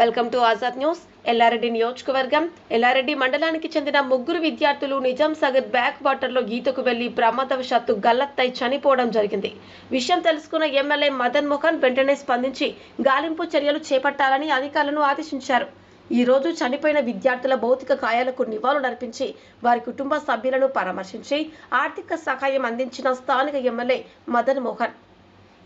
Welcome to Azad news. Yellareddy నియోజకవర్గం. ఎల్లారెడ్డి మండలానికి చెందిన ముగ్గురు విద్యార్థులు నిజాం సాగర్ బ్యాక్ వాటర్లో ఈతకు వెళ్ళి ప్రమాదవశాత్తు గల్లత్తై చనిపోవడం జరిగింది. విషయం తెలుసుకున్న ఎమ్మెల్యే మదన్ మోహన్ వెంటనే స్పందించి గాలింపు చర్యలు చేపట్టాలని అధికారులను ఆదేశించారు. ఈ రోజు చనిపోయిన విద్యార్థుల భౌతిక కాయాలకు నివాళులర్పించి వారి కుటుంబ సభ్యులను పరామర్శించి ఆర్థిక సహాయం అందించిన స్థానిక ఎమ్మెల్యే మదన్ మోహన్.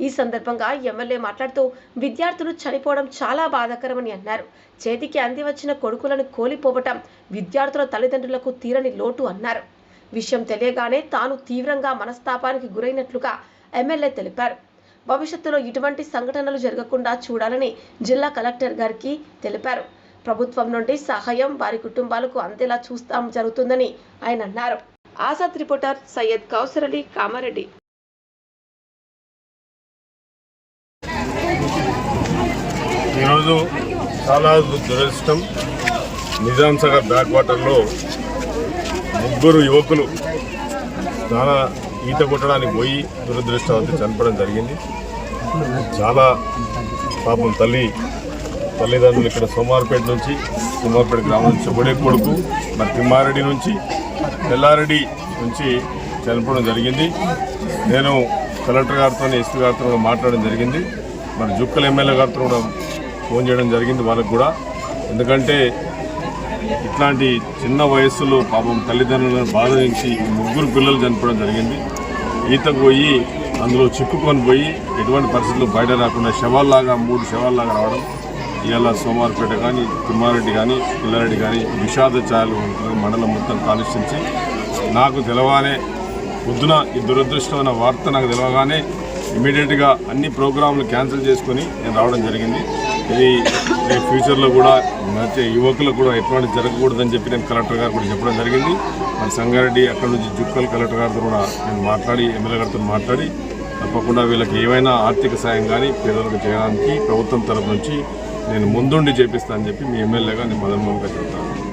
ఈ సందర్భంగా ఎమ్మెల్యే మాట్లాడుతూ విద్యార్థులు చనిపోవడం చాలా బాధాకరమని అన్నారు. చేతికి అంది వచ్చిన కొడుకులను కోల్పోవటం విద్యార్థుల తల్లిదండ్రులకు తీరని లోటు అన్నారు. విషయం తెలియగానే తాను తీవ్రంగా మనస్తాపానికి గురైనట్లుగా ఎమ్మెల్యే తెలిపారు. భవిష్యత్తులో ఇటువంటి సంఘటనలు జరగకుండా చూడాలని జిల్లా కలెక్టర్ గారికి తెలిపారు. ప్రభుత్వం నుండి సహాయం వారి కుటుంబాలకు అందేలా చూస్తాం జరుగుతుందని ఆయన అన్నారు. ఆజాద్ రిపోర్టర్ సయ్యద్ కౌసర్ అలీ కామారెడ్డి. ఈరోజు చాలా దురదృష్టం. నిజాం సాగర్ బ్యాక్ వాటర్లో ముగ్గురు యువకులు చాలా ఈత కొట్టడానికి పోయి దురదృష్టవంతి చనిపోవడం జరిగింది. చాలా పాపం తల్లి తల్లిదండ్రులు ఇక్కడ సోమార్పేట నుంచి సోమార్పేట గ్రామం నుంచి ఒడే కొడుకు మరి తిమ్మారెడ్డి నుంచి తెల్లారెడ్డి నుంచి చనిపోవడం జరిగింది. నేను కలెక్టర్ గారితో ఎస్పీ గారితో మాట్లాడడం జరిగింది. మరి జుక్కల ఎమ్మెల్యే గారితో కూడా ఫోన్ చేయడం జరిగింది వాళ్ళకు కూడా. ఎందుకంటే ఇట్లాంటి చిన్న వయస్సులో పాపం తల్లిదండ్రులను బాధించి ఈ ముగ్గురు పిల్లలు చనిపోవడం జరిగింది. ఈతకు పోయి అందులో చిక్కుకొని పోయి ఎటువంటి పరిస్థితులు బయట రాకుండా శవాల్లాగా మూడు శవాల్లాగా రావడం. ఇవాళ సోమార్పేట కానీ తిమ్మారెడ్డి కానీ పిల్లారెడ్డి కానీ విషాద ఛాయలు మండలం మొత్తం కాలుష్యించి నాకు తెలవానే పొద్దున ఈ దురదృష్టమైన వార్త నాకు తెలవగానే ఇమీడియట్గా అన్ని ప్రోగ్రాంలు క్యాన్సిల్ చేసుకొని నేను రావడం జరిగింది. ఇది ఫ్యూచర్లో కూడా మంచి యువకులకు కూడా ఎటువంటి జరగకూడదని చెప్పి నేను కలెక్టర్ గారు కూడా చెప్పడం జరిగింది. మరి సంగారెడ్డి అక్కడ నుంచి జుక్కల్ కలెక్టర్ గారితో కూడా నేను మాట్లాడి ఎమ్మెల్యే గారితో మాట్లాడి తప్పకుండా వీళ్ళకి ఏమైనా ఆర్థిక సాయం కానీ పేదలకు చేయడానికి ప్రభుత్వం తరపు నుంచి నేను ముందుండి చేపిస్తానని చెప్పి మీ ఎమ్మెల్యేగా నేను మదన్ మోహన్ గారు చెప్తాను.